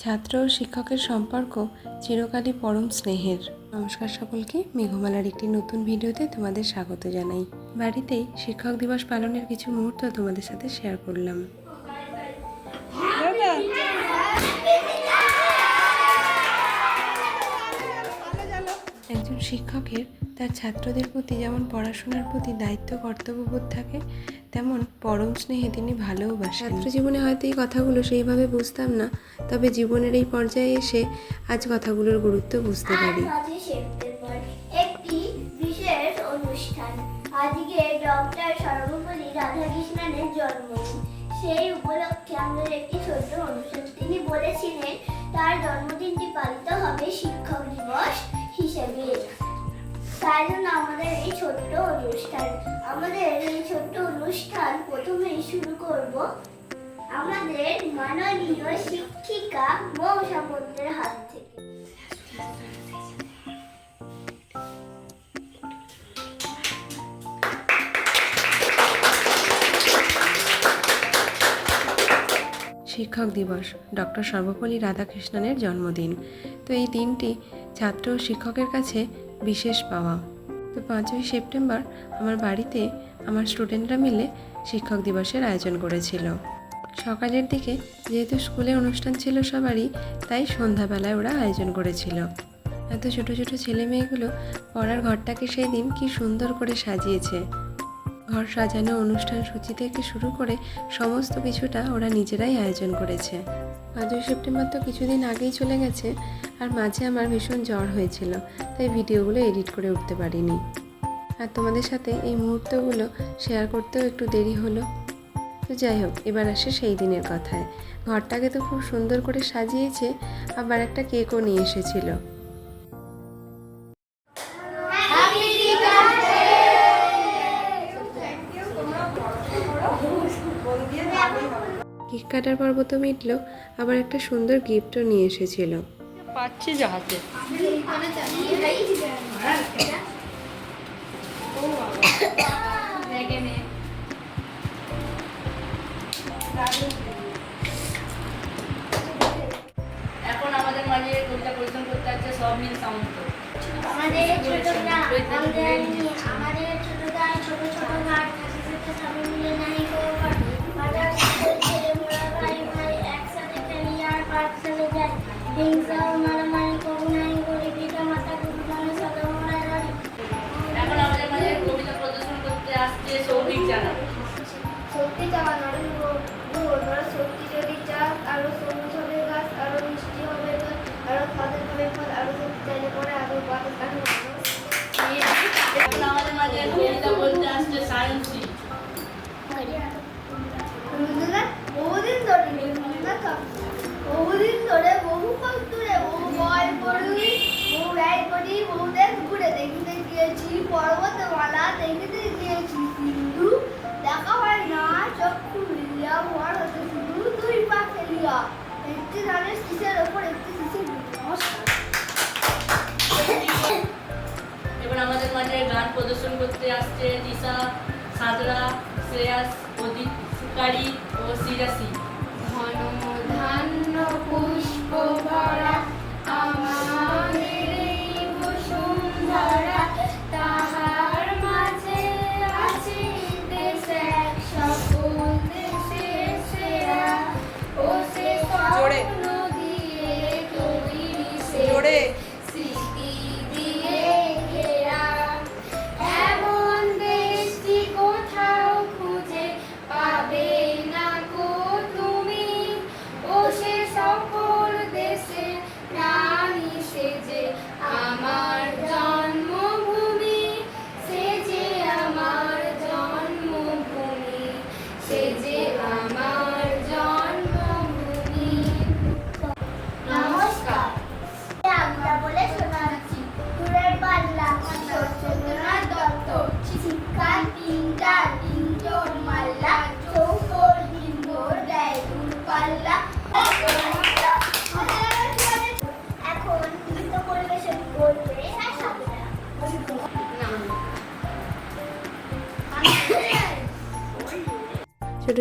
ছাত্র ও শিক্ষকের সম্পর্ক চিরকালই পরম স্নেহের। নমস্কার সকলকে, মেঘমালার একটি নতুন ভিডিওতে তোমাদের স্বাগত জানাই। বাড়িতেই শিক্ষক দিবস পালনের কিছু মুহূর্ত তোমাদের সাথে শেয়ার করলাম। শিক্ষকের তার ছাত্রদের প্রতি যেমন পড়াশোনার প্রতি দায়িত্ব কর্তব্যবোধ থাকে তেমন পরম স্নেহে তিনি ভালোবাসেন ছাত্র জীবনে হয়তো এই কথাগুলো সেইভাবে বুঝতাম না তবে জীবনের এই পর্যায়ে এসে আজ কথাগুলোর গুরুত্ব বুঝতে পারি। একটি বিশেষ অনুষ্ঠান। আজকে ডক্টর সর্বপল্লী রাধাকৃষ্ণনের জন্মদিন সেই উপলক্ষে আমাদের একটি ছোট্ট অনুষ্ঠান। তিনি বলেছিলেন তার জন্মদিনটি পালিত হবে শিক্ষক দিবস। হিসেবে জন্য আমাদের এই ছোট্ট অনুষ্ঠান, আমাদের এই ছোট্ট অনুষ্ঠান প্রথমেই শুরু করব। আমাদের মাননীয় শিক্ষিকা হাত থেকে। শিক্ষক দিবস, ডক্টর সর্বপল্লী রাধাকৃষ্ণনের জন্মদিন। তো এই দিনটি ছাত্র ও শিক্ষকের কাছে বিশেষ পাওয়া। তো পাঁচই সেপ্টেম্বর আমার বাড়িতে আমার স্টুডেন্টরা মিলে শিক্ষক দিবসের আয়োজন করেছিল। সকালের দিকে যেহেতু স্কুলে অনুষ্ঠান ছিল সবারই, তাই সন্ধ্যাবেলায় ওরা আয়োজন করেছিল। এত ছোট ছোট ছেলে মেয়েগুলো পড়ার ঘরটাকে সেই দিন কি সুন্দর করে সাজিয়েছে। ঘর সাজানো, অনুষ্ঠান সূচি থেকে শুরু করে সমস্ত কিছুটা ওরা নিজেরাই আয়োজন করেছে। পাঁচই সেপ্টেম্বর তো কিছুদিন আগেই চলে গেছে, আর মাঝে আমার ভীষণ জ্বর হয়েছিল, তাই ভিডিওগুলো এডিট করে উঠতে পারিনি। আর তোমাদের সাথে এই মুহূর্তগুলো শেয়ার করতেও একটু দেরি হলো। তো যাই হোক, এবার আসে সেই দিনের কথায়। ঘরটাকে তো খুব সুন্দর করে সাজিয়েছে, আবার একটা কেকও নিয়ে এসেছিল। কেক কাটার পর্ব তো মিটলো আবার একটা সুন্দর গিফটও নিয়ে এসেছিল। পাচ্ছি যাহাতে এখন আমাদের মাঝে কবিতা পরিশ্রম করতে আছে সব মিল সামন্ত। আমাদের ছোটরা আমাদের আমাদের বহুদিন ধরে বহু কষ্টে বহু ভয় পড়ি বহু ব্যয় করি বহু দেশ ঘুরে দেখিতে গিয়েছি, পর্বতমালা দেখিতে গিয়েছি। সিন্ধু দেখা হয় না, চক্ষু মিলিয়া ভর হতে শুধু দুই পা ফেলিয়া একটি ধানের শীষের ওপর একটি নমস্কার। এবার আমাদের মাঝে গান প্রদর্শন করতে আসছে দিশা সাদরা, শ্রেয়াস অদিত সুকারি ও সিরাসি।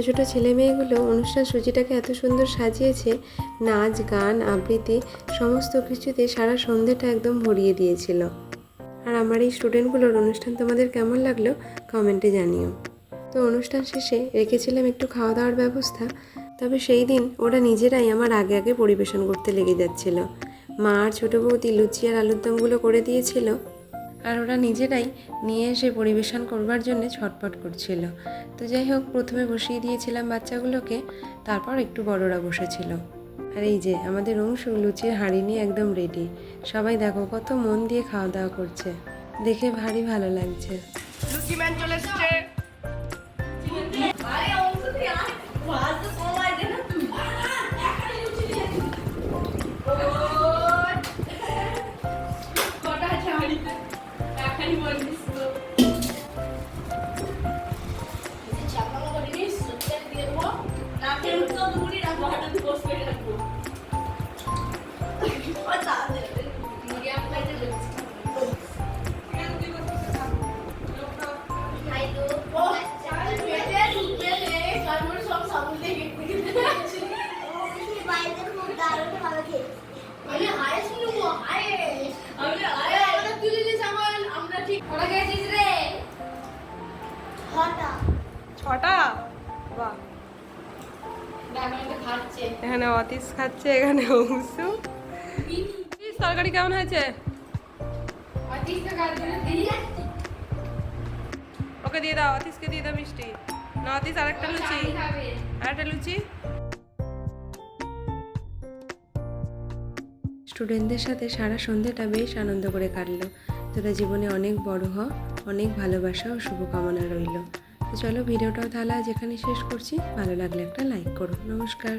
ছোট ছেলে মেয়েগুলো অনুষ্ঠান সূচিটাকে এত সুন্দর সাজিয়েছে, নাচ, গান, আবৃত্তি, সমস্ত কিছুতে সারা সন্ধ্যেটা একদম ভরিয়ে দিয়েছিল। আর আমার এই স্টুডেন্টগুলোর অনুষ্ঠান তোমাদের কেমন লাগল কমেন্টে জানিও। তো অনুষ্ঠান শেষে রেখেছিলাম একটু খাওয়া দাওয়ার ব্যবস্থা, তবে সেই দিন ওরা নিজেরাই আমার আগে আগে পরিবেশন করতে লেগে যাচ্ছিল। মা আর ছোটো বৌদি লুচি আর আলুর দমগুলো করে দিয়েছিল আর ওরা নিজেরাই নিয়ে এসে পরিবেশন করবার জন্য ছটপট করছিল। তো যাই হোক, প্রথমে বসিয়ে দিয়েছিলাম বাচ্চাগুলোকে, তারপর একটু বড়রা বসেছিল। আর এই যে, আমাদের অংশু লুচির হাঁড়ি নিয়ে একদম রেডি সবাই দেখো, কত মন দিয়ে খাওয়া দাওয়া করছে। দেখে ভারী ভালো লাগছে। লুচি ম্যান চলে এসছে। এখানে অতীশ খাচ্ছে এখানে অংশু। তরকারি কেমন হয়েছে? ওকে দিয়ে দাও অতীশকে দিয়ে দাও মিষ্টি। না অতীশ আরেকটা লুচি। আরেকটা লুচি। স্টুডেন্টদের সাথে সারা সন্ধ্যেটা বেশ আনন্দ করে কাটলো। তোরা জীবনে অনেক বড় হ অনেক ভালোবাসা ও শুভকামনা রইল। তো চলো ভিডিওটাও তাহলে আজ এখানে শেষ করছি। ভালো লাগলে একটা লাইক করো। নমস্কার।